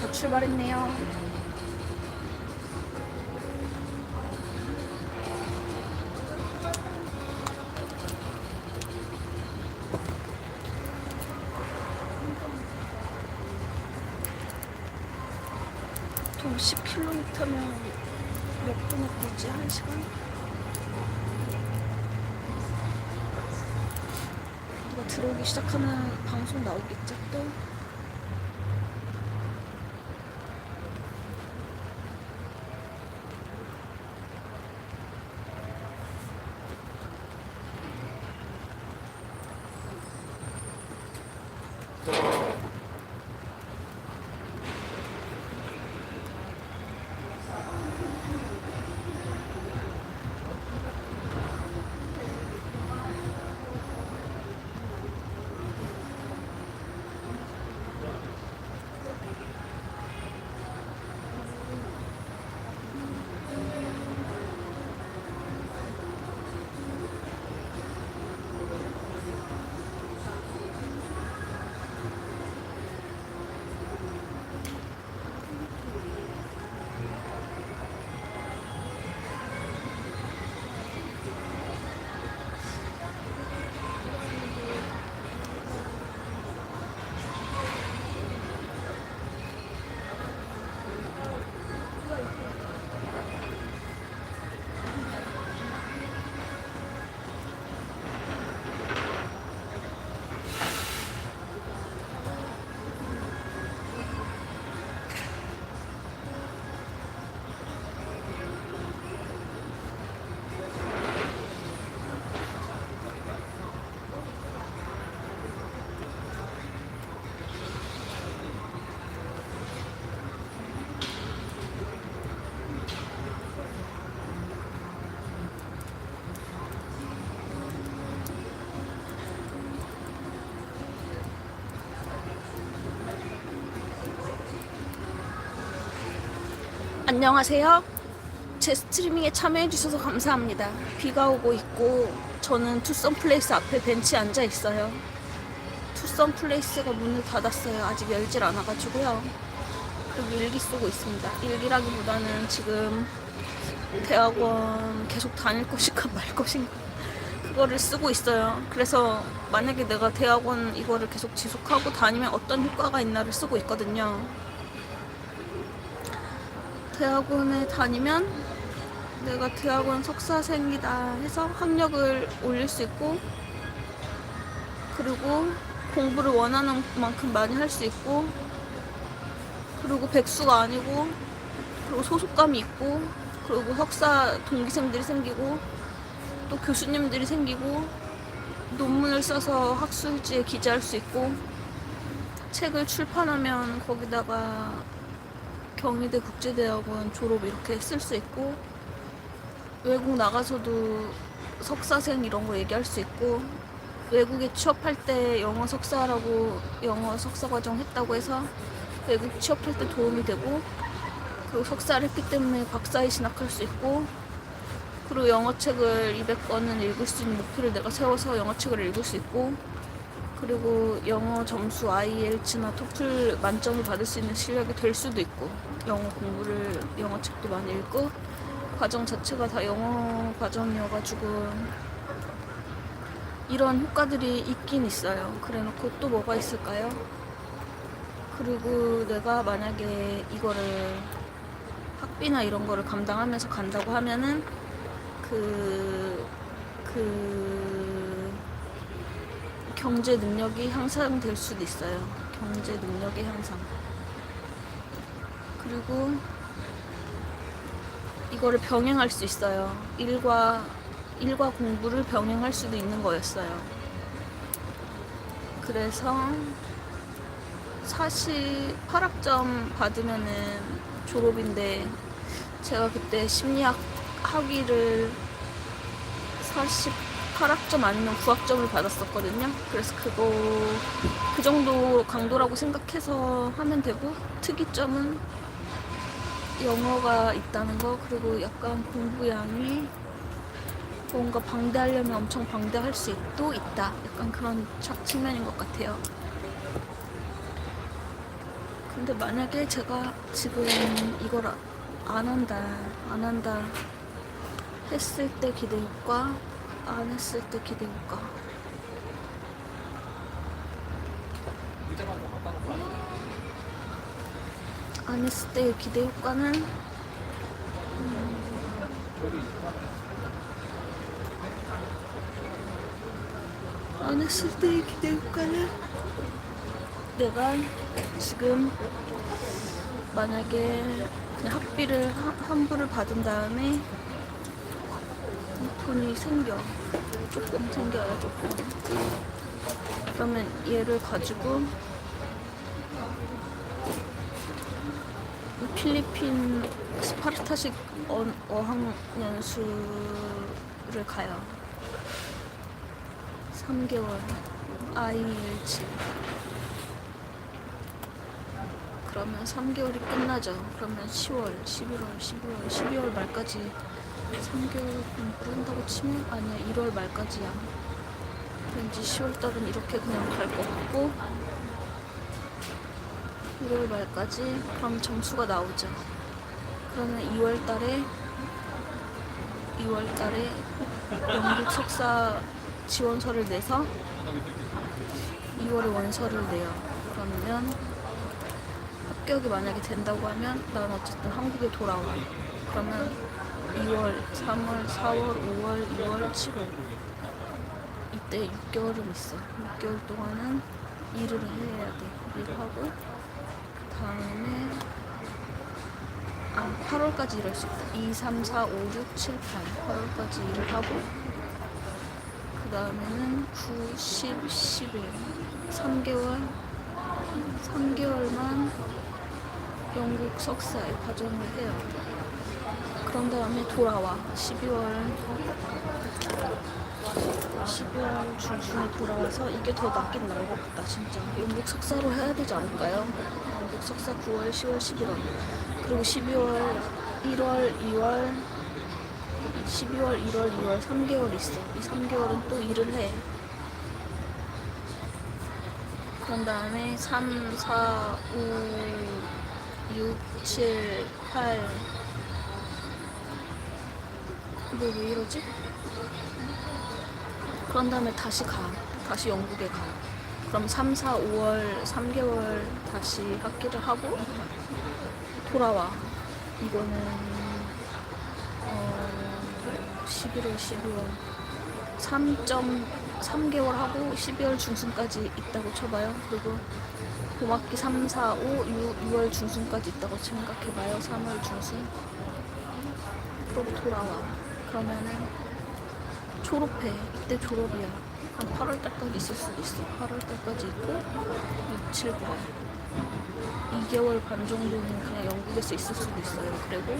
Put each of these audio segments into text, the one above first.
다 출발했네요. 또 10km면 몇 분에 뛰지? 한 시간? 누가 들어오기 시작하면 방송 나오겠죠 또? 안녕하세요. 제 스트리밍에 참여해주셔서 감사합니다. 비가 오고 있고, 저는 투썸 플레이스 앞에 벤치에 앉아 있어요. 투썸 플레이스가 문을 닫았어요. 아직 열질 않아가지고요. 그리고 일기 쓰고 있습니다. 일기라기보다는 지금 대학원 계속 다닐 것인가 말 것인가. 그거를 쓰고 있어요. 그래서 만약에 내가 대학원 이거를 계속 지속하고 다니면 어떤 효과가 있나를 쓰고 있거든요. 대학원에 다니면 내가 대학원 석사생이다 해서 학력을 올릴 수 있고 그리고 공부를 원하는 만큼 많이 할 수 있고 그리고 백수가 아니고 그리고 소속감이 있고 그리고 석사 동기생들이 생기고 또 교수님들이 생기고 논문을 써서 학술지에 기재할 수 있고 책을 출판하면 거기다가 경희대 국제대학원 졸업 이렇게 쓸 수 있고 외국 나가서도 석사생 이런 거 얘기할 수 있고 외국에 취업할 때 영어 석사라고 영어 석사 과정 했다고 해서 외국 취업할 때 도움이 되고 그리고 석사를 했기 때문에 박사에 진학할 수 있고 그리고 영어책을 200권은 읽을 수 있는 목표를 내가 세워서 영어책을 읽을 수 있고 그리고 영어 점수 IELTS나 토플 만점을 받을 수 있는 실력이 될 수도 있고 영어 공부를 영어 책도 많이 읽고 과정 자체가 다 영어 과정이어가지고 이런 효과들이 있긴 있어요. 그래놓고 또 뭐가 있을까요? 그리고 내가 만약에 이거를 학비나 이런 거를 감당하면서 간다고 하면은 그, 그, 경제 능력이 향상될 수도 있어요. 경제 능력의 향상. 그리고 이거를 병행할 수 있어요. 일과, 일과 공부를 병행할 수도 있는 거였어요. 그래서 사실 8학점 받으면은 졸업인데 제가 그때 심리학 학위를 48학점 아니면 9학점을 받았었거든요. 그래서 그거 그 정도 강도라고 생각해서 하면 되고 특이점은 영어가 있다는 거 그리고 약간 공부량이 뭔가 방대하려면 엄청 방대할 수도 있다. 약간 그런 착 측면인 것 같아요. 근데 만약에 제가 지금 이걸 아- 안 한다, 안 한다 했을 때 기대효과, 안 했을 때 기대효과. 안 했을 때의 기대 효과는 안 했을 때의 기대 효과는 내가 지금 만약에 그냥 학비를 하- 환불을 받은 다음에 돈이 생겨. 조금 생겨요 조금. 그러면 얘를 가지고 필리핀 스파르타식 어, 어학연수를 가요. 3개월. IELTS 그러면 3개월이 끝나죠. 그러면 10월, 11월, 12월, 12월 말까지 3개월 공부를 한다고 치면 아니야 1월 말까지야. 왠지 10월 달은 이렇게 그냥 갈 것 같고 1월 말까지 그럼 점수가 나오죠. 그러면 2월 달에 2월 달에 영국 석사 지원서를 내서 2월에 원서를 내요. 그러면 합격이 만약에 된다고 하면 난 어쨌든 한국에 돌아와. 그러면 2월, 3월, 4월, 5월, 6월, 7월 이때 6개월은 있어. 6개월 동안은 일을 해야 돼. 일하고 그 다음에 아 8월까지 일할 수 있다. 2, 3, 4, 5, 6, 7, 8 8월까지 일을 하고 그 다음에는 9, 10, 11 3개월 3개월만 영국 석사의 과정을 해요. 그런 다음에 돌아와. 12월 12월 중순에 돌아와서 이게 더 낫긴 나을 것 같다 진짜. 영국 석사로 해야 되지 않을까요? 영국 석사 9월, 10월, 11월 그리고 12월, 1월, 2월 12월, 1월, 2월 3개월 있어. 이 3개월은 또 일을 해. 그런 다음에 3, 4, 5, 6, 7, 8. 뭐, 왜 이러지? 그런 다음에 다시 가. 다시 영국에 가. 그럼 3, 4, 5월, 3개월 다시 학기를 하고 돌아와. 이거는, 어, 11월, 12월. 3.3개월 하고 12월 중순까지 있다고 쳐봐요. 그리고 봄학기 3, 4, 5, 6, 6월 중순까지 있다고 생각해봐요. 3월 중순. 그러고 돌아와. 그러면은 졸업해. 이때 졸업이야. 한 8월 달까지 있을 수도 있어. 8월 달까지 있고 6, 7, 8. 2개월 반 정도는 그냥 영국에 미국에서 있을 수도 있어요. 그리고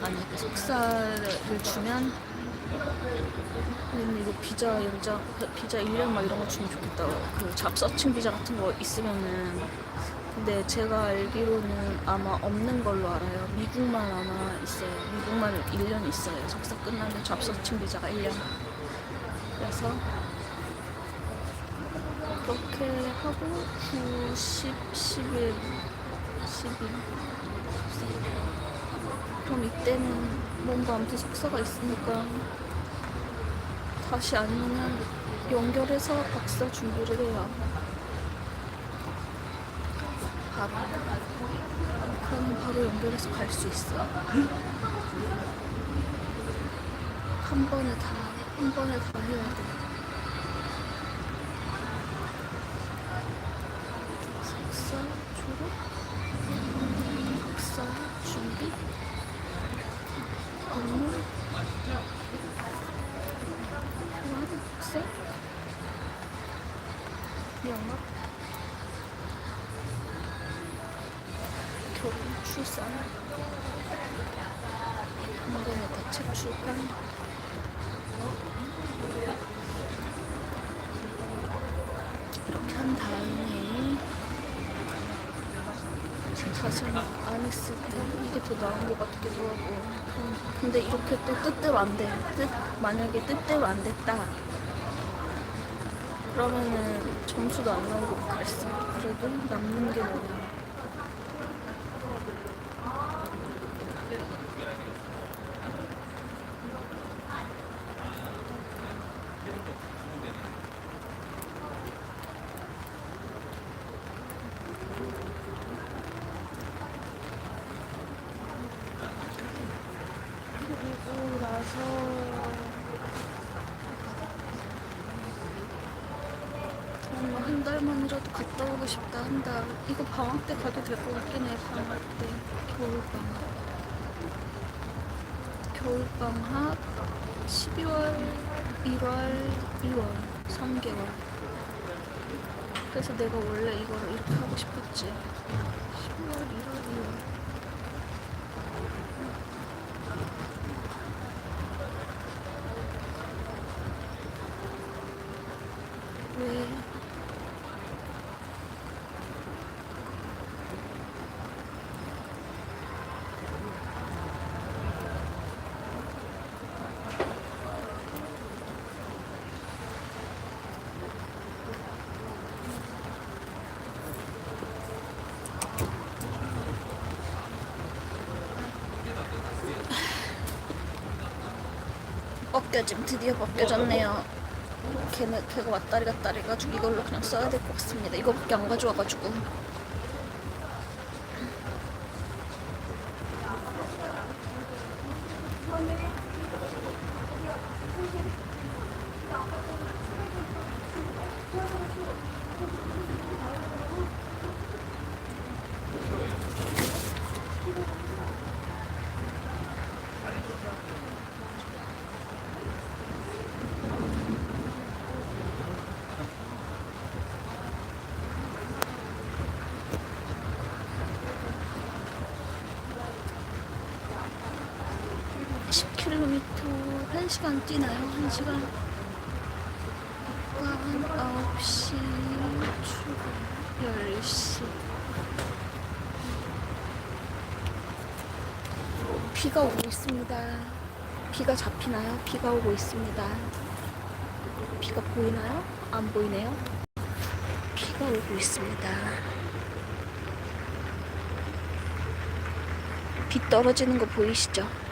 만약에 석사를 주면 근데 이거 비자 연장, 비자 1년 막 이런 거 주면 좋겠다. 그 잡서칭 비자 같은 거 있으면은. 근데 제가 알기로는 아마 없는 걸로 알아요. 미국만 아마 있어요. 미국만 1년 있어요. 석사 끝나면 잡서칭 비자가 1년. 그래서 그렇게 하고 9, 10, 11, 12. 그럼 이때는 뭔가 아무튼 석사가 있으니까 다시 아니면 연결해서 박사 준비를 해요. 바로. 그러면 바로 연결해서 갈 수 있어. 한 번에 다, 한 번에 다 해야 돼. 결혼, 출산? 한 번에 다책 출간? 이렇게 한 다음에 사실 안 했을 때 이게 더 나은 것 같기도 하고 음, 근데 이렇게 또 뜻대로 안 돼. 뜻 만약에 뜻대로 안 됐다. 그러면은 점수도 안 나오고 그랬어. 그래도 남는 게 뭐냐. 그리고 나서 정말 한 오고 싶다 한다. 이거 방학 때 가도 될 것 같긴 해. 방학 때 겨울 방학. 겨울 방학 12월, 1월, 2월 3개월. 그래서 내가 원래 이거를 이렇게 하고 싶었지. 12월, 1월, 2월. 왜? 벗겨짐 드디어 벗겨졌네요. 걔는 걔가 왔다리 갔다리 해가지고 이걸로 그냥 써야 될 것 같습니다. 이거밖에 안 가져와가지고 음, 10km 1시간 뛰나요? 1시간 한 9시 출발 10시 비가 오고 있습니다 비가 잡히나요? 비가 오고 있습니다 비가 보이나요? 안 보이네요 비가 오고 있습니다 비 떨어지는 거 보이시죠?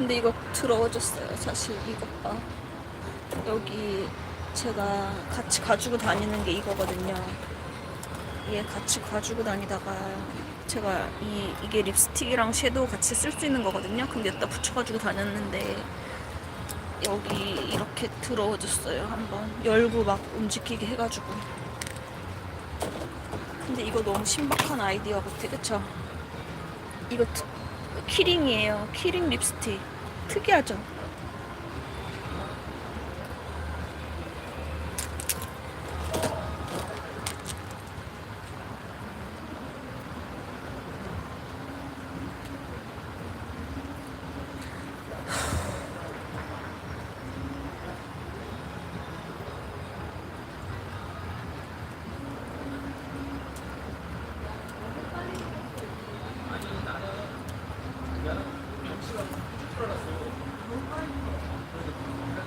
근데 이거 더러워졌어요. 사실 이것 봐. 여기 제가 같이 가지고 다니는 게 이거거든요. 얘 같이 가지고 다니다가 제가 이 이게 립스틱이랑 섀도우 같이 쓸 수 있는 거거든요. 근데 여기다 붙여가지고 다녔는데 여기 이렇게 더러워졌어요. 한번 열고 막 움직이게 해가지고. 근데 이거 너무 신박한 아이디어 같아, 그쵸? 이거 트- 키링이에요. 키링 립스틱. 특이하죠?